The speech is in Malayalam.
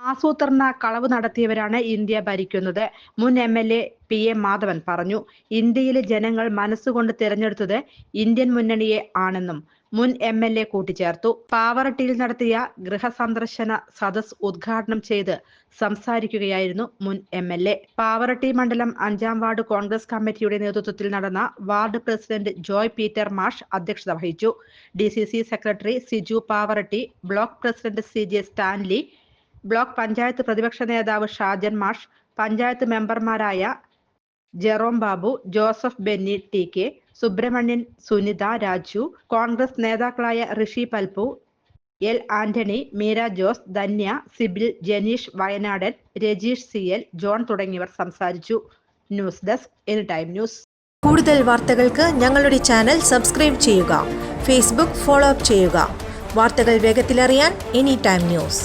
ആസൂത്രണ കളവ് നടത്തിയവരാണ് ഇന്ത്യ ഭരിക്കുന്നത്. മുൻ M L A P A Madhavan പറഞ്ഞു. ഇന്ത്യയിലെ ജനങ്ങൾ മനസ്സുകൊണ്ട് തിരഞ്ഞെടുത്തത് ഇന്ത്യൻ മുന്നണിയെ ആണെന്നും മുൻ എം എൽ എ കൂട്ടിച്ചേർത്തു. പാവറട്ടിയിൽ നടത്തിയ ഗൃഹസന്ദർശന സദസ് ഉദ്ഘാടനം ചെയ്ത് സംസാരിക്കുകയായിരുന്നു മുൻ എം എൽ എ പാവറട്ടി മണ്ഡലം അഞ്ചാം വാർഡ് കോൺഗ്രസ് കമ്മിറ്റിയുടെ നേതൃത്വത്തിൽ നടന്ന വാർഡ് പ്രസിഡന്റ് ജോയ് പീറ്റർ മാഷ് അധ്യക്ഷത വഹിച്ചു. D secretary Siju Pavaratty block president C J Stanley block panchayat പ്രതിപക്ഷ നേതാവ് ഷാജൻ മാഷ് പഞ്ചായത്ത് മെമ്പർമാരായ Jerome Babu Joseph Benny T K Subramanian Sunitha Raju Congress നേതാക്കളായ Rishi Palpu L Antony Meera Jose Dhanya Sibil Janeesh Wayanadan Rajeesh C L John തുടങ്ങിയവർ സംസാരിച്ചു. News desk any time news. കൂടുതൽ വാർത്തകൾക്ക് ഞങ്ങളുടെ ചാനൽ സബ്സ്ക്രൈബ് ചെയ്യുക ഫേസ്ബുക്ക് ഫോളോ അപ്പ് ചെയ്യുക. വാർത്തകൾ വേഗത്തിലറിയാൻ എനി ടൈം ന്യൂസ്.